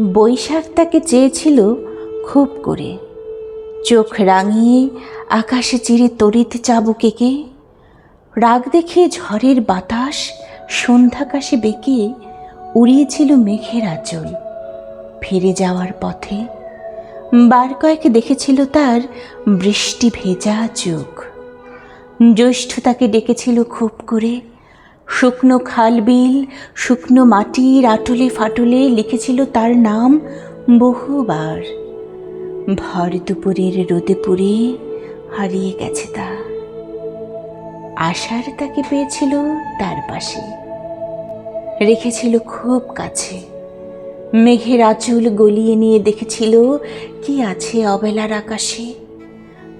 বৈশাখ তাকে চেয়েছিল খুব করে। চোখ রাঙিয়ে আকাশে চিরে তরিতে চাবুকেকে, রাগ দেখে ঝড়ের বাতাস সন্ধ্যাকাশে বেঁকে উড়িয়েছিল মেঘের আঁচল। ফিরে যাওয়ার পথে বার কয়েক দেখেছিল তার বৃষ্টি ভেজা চোখ। জ্যৈষ্ঠ তাকে ডেকেছিল খুব করে শুকনো খাল বিল শুকনো মাটির আটলে ফাটলে লিখেছিল তার নাম বহুবার। ভর দুপুরের রোদে পুড়ে হারিয়ে গেছে তা। আশার তাকে পেয়েছিল তার পাশে। রেখেছিল খুব কাছে। মেঘের আঁচল গলিয়ে নিয়ে দেখেছিল কি আছে অবেলার আকাশে।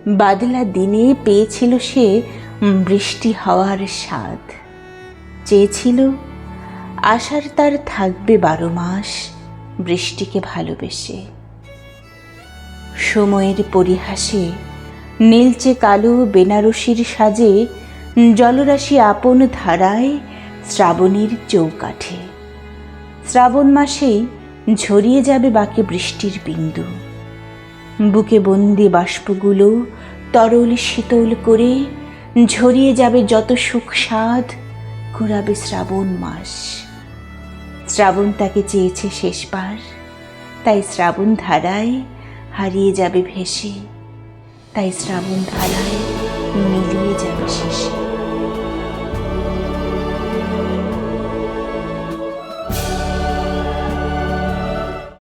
বাদলা দিনে পেয়েছিল সে বৃষ্টি হওয়ার স্বাদ। চেয়েছিল, আশার তার থাকবে বারো মাস, বৃষ্টিকে ভালোবেসে। সময়ের পরিহাসে নীলচে কালো বেনারসির সাজে, জলরাশি আপন ধারায় শ্রাবণীর চৌকাঠে। শ্রাবণ মাসেই ঝরিয়ে যাবে বাকি বৃষ্টির বিন্দু। বুকে বন্দি বাষ্পগুলো তরল শীতল করে ঝরিয়ে যাবে যত সুখ স্বাদ ঘুরাবে শ্রাবণ মাস। শ্রাবণ তাকে চেয়েছে শেষবার, তাই শ্রাবণ ধারায় হারিয়ে যাবে ভেসে, তাই শ্রাবণ ধারায় মিলিয়ে যাবে শেষে।